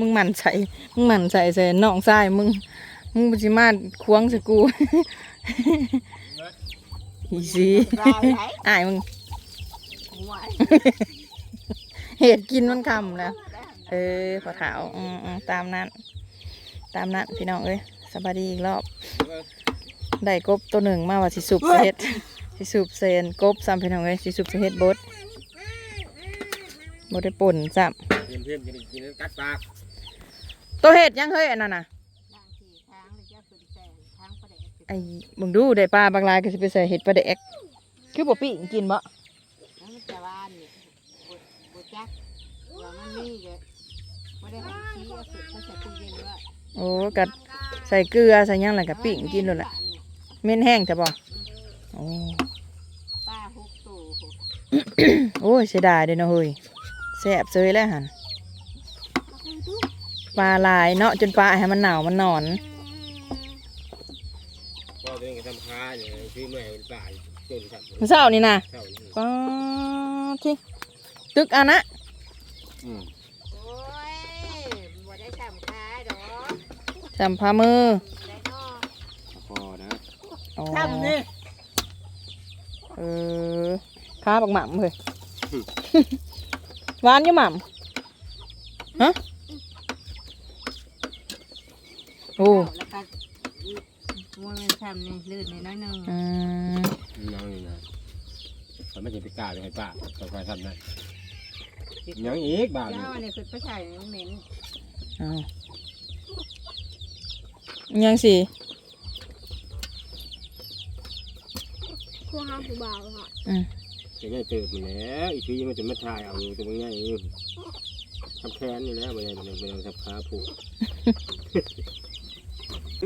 มึงหมั่นใส่มึงหมั่นใส่ใส่น้องชายมึง มึงบ่สิมาควงใส่กูอีสิลายไหนอายมึงเห็ดกินมันคำแล้ว เออพอเถาอืมตามนั้น ตามนั้นพี่น้องเอ้ยสบายดีอีกรอบ ได้กบตัวหนึ่งมาว่าสิสูบเฮ็ดสิสูบเซนกบซ้ำพี่น้องเอ้ยสิสูบเฮ็ดบดบดได้ป่นซ้เพี้ยนเพี้ยนกินกินกัดปากำ ตัวเห็ดยังเฮ้ยอันนั้นน่ะนางสี่ทางเลยเจ้าขึ้นแต่ทางประเดชไอ้มึงดูได้ปลาบางลายก็สิไปใส่เห็ดปลาแดกคือบ่ปิ้งกินบ่แล้วมันจะว่านนี่บดบดจักว่ามันนี่เลยไม่ได้ให้ชี้เอาสุดมาใส่ตู้เย็นด้วยโอ้กัดใส่เกลือใส่หยังแล้วก็ปิ้งกินเลยแหละเม่นแห้งจ้ะบ่โอ้ป้าฮุกตู่โอ้ยเสียดายเด้อเนาะเฮ้ยแซ่บเซยแล้วหัน ปลาหลายเนาะจนปลาให้มันหนาวมันนอนพ่อตัวเองก็ทำค้าอย่างชื่อแม่เป็นป่าจนครับมันเศร้านี่นะเศร้านี่ป้าที่ตึกอันนะอืมโอ้ยบ่ได้ทำค้าดอกจำพามือได้นอกพอนะอ๋อทำนี่เออข้าบักหม่ำเลยหวานอยู่หม่ำฮะ โอ้แล้วก็มันทำนี่ลื่นนิดน้อยหนึงอืมน้องนี่นะมันไม่ใช่ไปกล้าเลยให้ป้าต้องคอยทำนะยังอีกบ้าเจ้าเนี่ยคือผู้ชายนี่เหม็นอ้าวยังสิคือห้าสิบบาทค่ะอืมจะง่ายเติบมันแล้วอีกทีมันจะมาถ่ายเอาตัวง่ายอยู่ทำแค้นนี่แล้วมันยังมันยังทำค้าผูก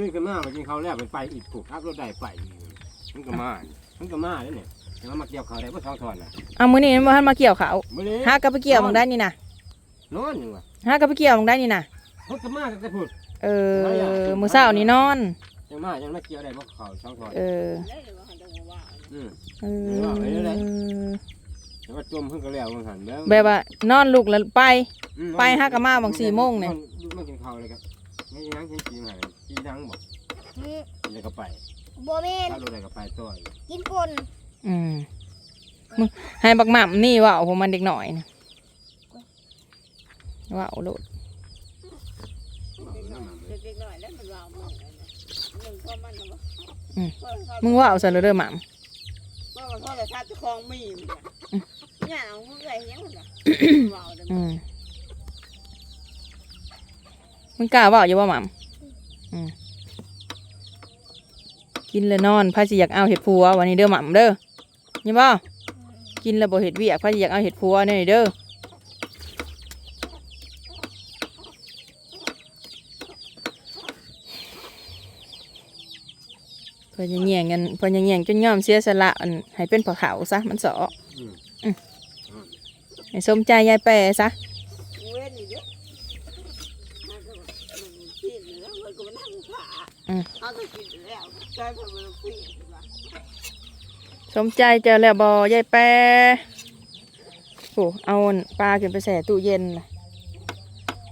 นี่ก็มาไปกินเขาวแล้วไปไปอีกผูกอัพรถได้ไปมันก็มามันก็มาแล้วเนี่ยแล้วมาเกี่ยวเขาได้เพราะท้องทอนน่ะเอามือนี่มันบ่ทันมาเกี่ยวเขามื่อนี้หากระไปเกี่ยวมึงได้นี่นะนอนยังวะหากระไปเกี่ยวมึงได้นี่นะเขาก็มาแต่พูดเออมือเศร้านี่นอน ยังมายังมาเกี่ยวได้เพราะเขาท้องทอนเออเลยหรือว่าเขาจะว่าอืมเอว่าไปเรื่อยอแล้วก็จมเพิ่งก็แล้วมันหันแล้วแบบว่านอนลุกแล้วไปอืมไปหากะมาบางสี่โมงเนี่ยมากินข้าวเลยครับไม่ยังกินกินอะไร กินยังบอกอืมแล้วก็ไปบัวเมนถ้ารถได้ก็ไปต่อยกินปนอืมมึงให้บักหม่ำนี่ว่าเอาผมมันเด็กหน่อยนะว่าเอาโลดเด็กๆหน่อยแล้วมันว่าหมดเลยนะหนึ่งพ่อมันนะบ่มึงว่าเอาใส่เลยเด้อหม่พ่อมันพ่อแต่ชาติคลองมีมันเนี่ยเอาเมื่อยยังมันว่าเด้ำอืมมึงกล้าว่าอยู่ว่าหม่ำอืม กินแล้วนอนพายสิอยากเอาเห็ดพัววันนี้เด้อหม่ำเด้อนี่บ่กินแล้วบ่เห็ดเวียกพายสิอยากเอาเห็ดพัวนี่เด้อเพื่อนยังเงียงกันเพื่อนยังเงียงจนยอมเสียสละอันให้เป็นผักขาวซะมันสออืมให้สมใจยายแปรซะ เว้นอีกเด้อมันก็มันกินแล้วมันก็มานั่งขา เอาไปกินแล้วใช่เพิ่นมันกินว่าสมใจเจอแล้วบอยายแปรโอ้เอาปลาขึ้นไปแส่ตู้เย็นล่ะ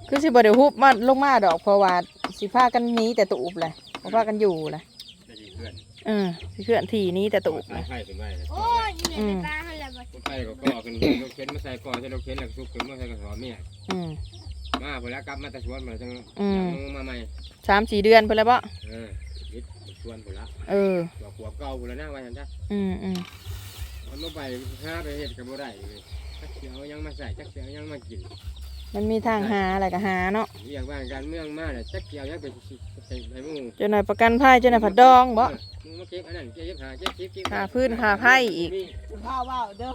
คือสิบ่ได้ฮุบมาลงมาดอกเพราะว่าสิพากันหนี้แต่ตูบเลยบ่พากันอยู่เลยได้ดีเพื่อนเออสิเคลื่อนที่หนี้แต่ตูบสาเลยยไฟขึ้นไปเลยโอ้ยเหนื่อยตาหันแล้วบัดไฟก็ก่อขึ้นรถเข็นมาใส่ก่อนใส่รถเข็นแล้วก็ซุกขึ้นมาใส่กระสอบเมียอืม มาพอแล้วกลับมาแต่ชวนมาจังอืม ยังมาใหม่สามสี่เดือนเพิ่นแล้วบ่เออยึดชวนพอละเออ ตัวขวบเก่าพอแล้วนะว่าจังจ้ะอืมอืมมันมาไปห้าไปเห็ดกับบ่ได้เลยจักเสียวยังมาใส่จักเสียวยังมากินมันมีทางหาอะไรก็หาเนาะเรียกว่าการเมืองมาเนี่ยจักเสียวยังไปใส่ไอ้หมูเจ้าหน่อยประกันภัยเจ้าหน่อยผัดดองบ่มึงมาเก็บอันนั้นเก็บหาเก็บเก็บเก็บค่าพื้นค่าไผ่อีกข้าวว่าเด้อ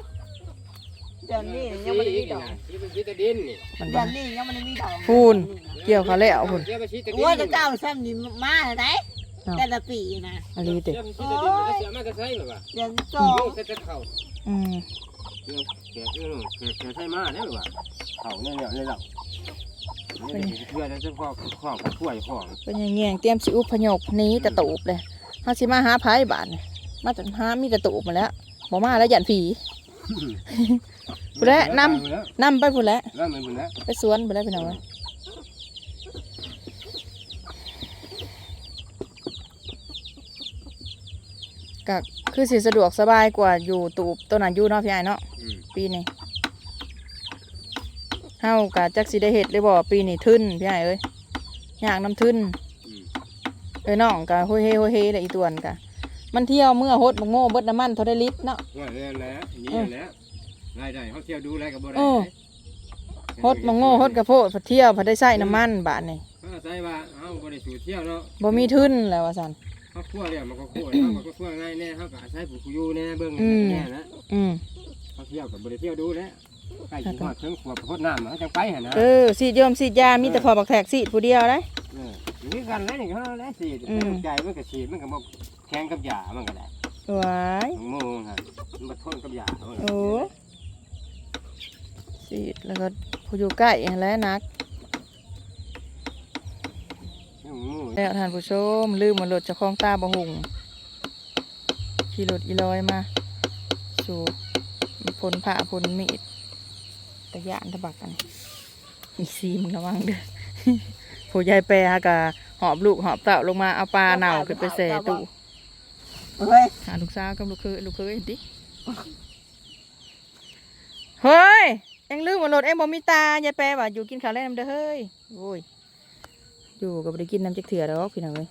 เดือนนี้ยังไม่ได้มีดอกนี่เป็นชีตะดินนี่มันเดืบ่อนนี้ยังไม่ได้มีดอกพูน เกี่ยวเขาแล้วพุ่น เก็บไปชีตะดินโอ้ยเจ้าซ้ำนี่มาไหนแต่ละปีนะอันนี้ติเก็บชีตะดินมันก็เสียมาจะใช้หรอวะเดือนสโอ้องจะจะเข่าอืมเกี่ยวแกะเออแกะแกะใช้มาได้หรอวะเข่าเนี่ยเนี่ยเนี่ยเราเพื่อนจะข้อข้อถ้วยข้อเป็นอย่างเงี้ยเตรียมสิอุพยพหนี้แต่ตูบเลยเฮาสิมาหาไผบาดนี่มาจนหามีแต่ตูบมาแล้วบ่มาแล้วยันผี ผู้และนำนำไปผู้และนั่นเป็นบุะไปสวนผู้และพี่น้องก็คือสิสะดวกสบายกว่าอยู่ตูบต้นนั้นอยู่เนาะพี่ไอ้เนาะอปีนี้เฮากับจักสีได้เฮ็ดได้บอกปีนี้ทึนพี่ไอ้เอ้ยอยากน้ำทึนเอ้ยน้องกับโฮเฮโฮเฮแหลยอีตัวนึงกับมันเที่ยวเมื่อโฮดมันโง่เบิดน้ำมันเท่าได้ลิตรเนาะว่าแล้วแล้วนี่แล้ว รายได้เขาเที่ยวดูแลกับบ่ได้เออฮดมันโง่ฮดกระโพดพอเที่ยวพอได้ใช้น้ำมันบาทนี่เขาใส่ว่าเฮาบ่ได้สู่เที่ยวเนาะบ่มีทึนแล้วว่าซั่น เขาคั่วแล้วมันก็คั่วแล้วมันก็คั่วง่ายแน่เขาก็อาศัยผู้อยู่แน่เบิ่งอืม แน่นะอืมเขาเที่ยวกับบริเที่ยวดูแหล้วใกล้ถึงหอดถึงขวบพดน้ำเขาจังไปหั่นนะเออสีดโยมสีดยามีแต่พอบักแทกสีดผู้เดียวได้ เอออย่างนี้กันแล้วนี่เขาแล้วสีดอืม ใจมันก็สีดมันก็บอกแข่งกับยามันก็ได้หวายของโมงฮะมันมาทนกับยาเอาโอ้ สีดแล้วก็ผู้อยู่ใกล้นั่นแหล้วนักของโมงแล้วท่านผู้ชม ลืมมารถเจะคล้าของตาบะหุงขี่รถอีลอยมา สู่ผลผ่าผลมีดตะยานตะบักกันอีซีมงระวังเด้อผู้ยายแปรฮะกะหอบลูกหอบเต่าลงมาเอาปลาเน่าขึ้นไปใส่ตู้เฮ้ยหาลูกสาวกับลูกเคยลูกเคยดิเฮ้ ยยังลืมว่ารถเอ็มบอมีตาอย่าแปรว่าอยู่กินข้าวแล้น้ำเด้อเฮ้ยโอ้ยอยู่กับได้กินน้ำจักเถื่อแล้วพี่น้องเอ้ย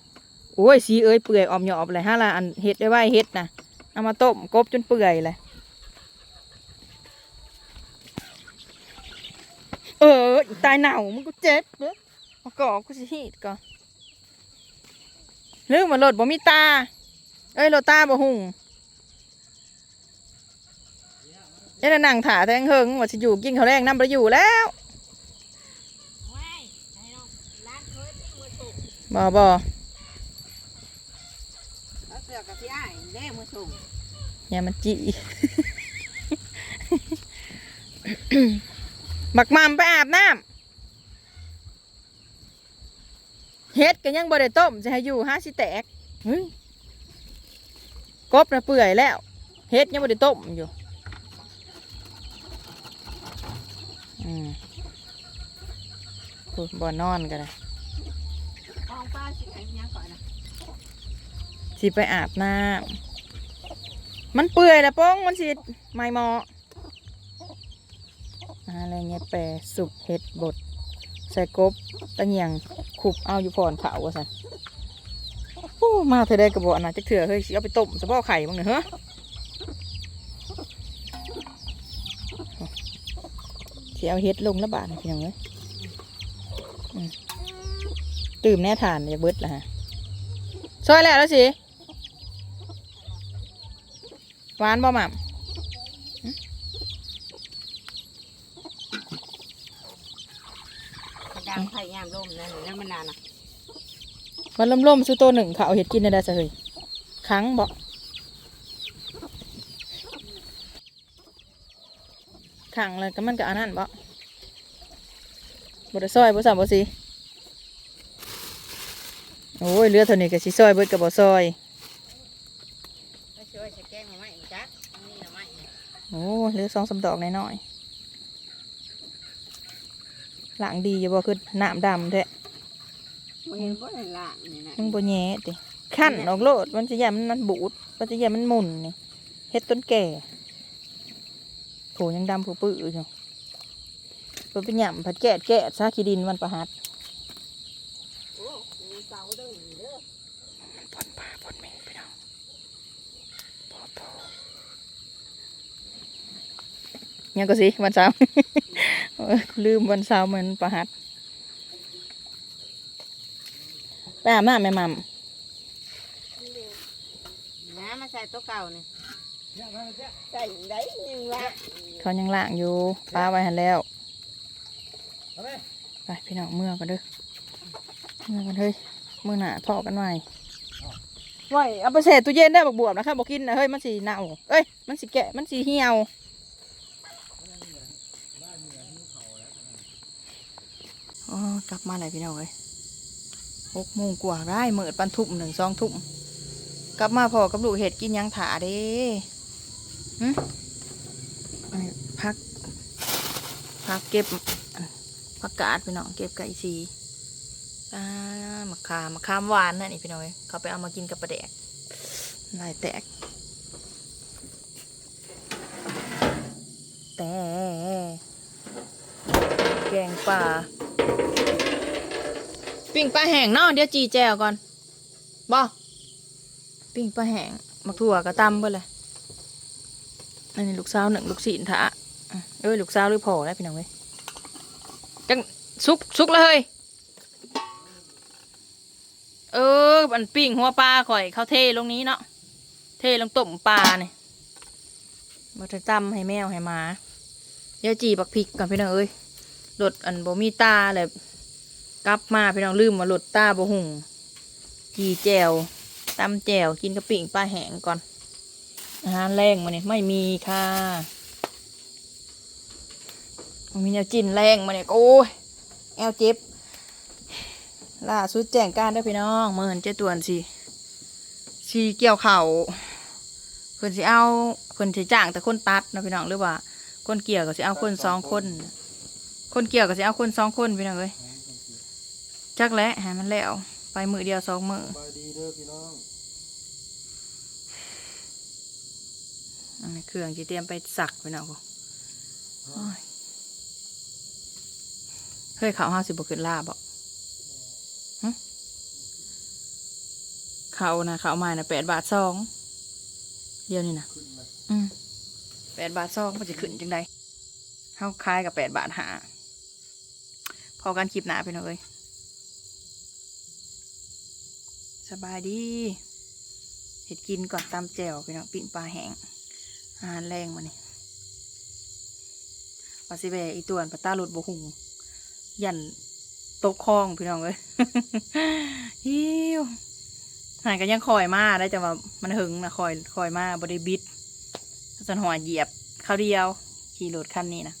โอ้ยสีเอ้ยเปื่อยออมหยอบเลยฮะล่ะอันเห็ดได้ไว้เห็ดนะเอามาต้มกบจนเปื่อยเลยเออตายหนาวมันก็เจ็บเด้อมากอกกูสิฮีดก่อนลืมว่ารถบ่มีตา เอ้ยโรตาบ่หุง เอ้ยแล้วนั่งถ่าแทงเฮิงว่าจะอยู่กินข้าวแรงน้ำประอยู่แล้วบ่บ่แล้วเสือกับพี่ไอ้ายเด้มือส่งอย่ามันจีบักมามไปอาบน้ำเฮ็ดก็ยังบ่ได้ต้มจะให้อยู่ห้าสิแตกเฮ้ยกบนะเปื่อยแล้ว เฮ็ดยังบ่ได้ต้มอยู่อืม พูดบ่นอนกันเลยห้องป้าสิไอ้ยังก่อนนะสิไปอาบน้ำมันเปื่อยแล้วป้องมันสิไม่เหมาะอะไรเงี้ยแปรสุกเห็ดบดใส่กบตะเงียงขุบเอาอยู่พอนเผาว่าสันโอ้มาเธอได้กระบอกนะจักเถื่อเฮ้ยสิเอาไปต้มสะโพกไข่บ้างเนอะเฮ้สิเอาเห็ดลงแล้วบาทนะพี่น้องเอ้ยอืม ตื่มแน่ทานอย่าเบิดละฮะซอยแล้วแล้วสิหวานบ่หม่ำกระดังไผ่ยามลมนั่นนั่นมันนานอะมันล่มๆสู้ตัวหนึ่งเขาเอาเห็ดกินได้ได้ซะเฮ้ยครั้งบ่ขังเลยก็มันก็อันนั้นบ่ บ่ได้ซอยบ่สามบ่สิโอ้ยเรือเท่านี้ก็สิซอยเบิดก็บ่ซอยก็ช่วยใส่แกงมาไหมจ๊ะอันนี้ละไหมเนี่ยโอ้ยเหลือสองสามดอกน้อยๆหลังดีอยู่บ่คือน้ำดำแท้มันเห็นก็ในล่างนี่นะมึงบ่แย่ติขั้นออกโลดมันจะแย่มันมันบูดมันจะแย่มันหมุนนี่เฮ็ดต้นแก่โผยังดำผู้ปื้ออยู่ เพิ่นเป็นหย่ำผัดแกะแกะซาขี้ดินมันประหัดโอ้มีเสาเด้อเด้อปนปลาปนเมนพี่น้องพอโตยังก็สิวันเสาร์เออลืมวันเสาร์เหมือนประหัดไปอาบน้ำแม่มัมน้ำมาใส่ตัวเก่านี่ใส่ได้ยังละเขายังล่างอยู่ปลาไว้หันแล้ว ไปพี่น้องเมื่อกันเด้อเมื่อกันเฮ้ยเมื่อหนาพอกันใหม่ไว้เอาไปเศษตู้เย็นได้บักบวบนะครับบอกกินนะเฮ้ยมันสีเน่าเอ้ยมันสีแกะมันสีเหี่ยวอ๋อกลับมาเลยพี่น้องเอ้ยหกโมงกว่าได้เมิดปันทุ่มหนึ่งสองทุ่มกลับมาพอกับลูกเห็ดกินหยังถาเด้หึอันนี้พักพักเก็บ ผักกาดพี่น้องเก็บไก่อีอ่มะขามมะขามหวานนั่นนี่พี่น้องเขาไปเอามากินกับปลาแดกลายแตก แต่แกงป่าปิ้งปลาแห้งเนาะเดี๋ยวจีแจวก่อนบอปิ้งปลาแห้งมะถั่วกระตำไปเลยนี่ลูกสาวหนึ่งลูกสิ่ถะเอ้ยลูกสาวหรือพ่อแล้วพี่น้องเว้ย จังสุกสุกเลย เออมันปิ้งหัวปลาข่อยเขาเทลงนี้เนาะเทลงต้มปลาเนี่ยมาจะจำให้แมวให้หมาเดี๋ยวจีบักพริกก่อนพี่น้องเอ้ยรถอันโบมีตาเลยกลับมาพี่น้องลืมมารถตาบ่หุงจีแจวตำแจวกินกระปิ่งปลาแห้งก่อนอาหารแรงมาเนี่ยไม่มีค่ะ มันมีแนวจินแรงมาเนี่ยโอ้ยแอวเจ็บล่าสุดแจ้งการได้อพี่น้องเมื่อเห็นเจ้าตวนสิสีเกี่ยวเขาเพิ่นสิเอาเพิ่นสิจ้างแต่คนตัดนะพี่น้องหรือว่า คนเกี่ยวก็สิเอาคนสองคน คนเกี่ยวก็สิเอาคนสองคนพี่น้องเอ้ยจักแหล้วให้มันแล้วไปมือเดียวสองมือไปดีเด้อพี่น้องอันนี้เครื่องที่เตรียมไปสักพี่น้องโอ้ย เฮ้ยเขาห้าสิบกขึ้นลาบอะเขานะเขามานะแปดบาทซองเดียวนี่นะอืมแปดบาทซองมันจะขึ้นจังใดเขาขายกับแปดบาทหาพอกันคลิปหนาไปหน่อยเอ้ยสบายดีเห็ดกินก่อนตามแจ่วพี่น้องปิ้งปลาแห้งอาหารแรงมานี่ปลาซิเบะอีตัวนปลาตาหลุดบหุง ยันตกคลองพี่น้องเลยฮิวหานก็ยังคอยมาได้แต่ว่ามันหึงนะคอยคอยมาบริบิดสันหัวเหยียบเขาวเดียวขี่รถคันนี้นะ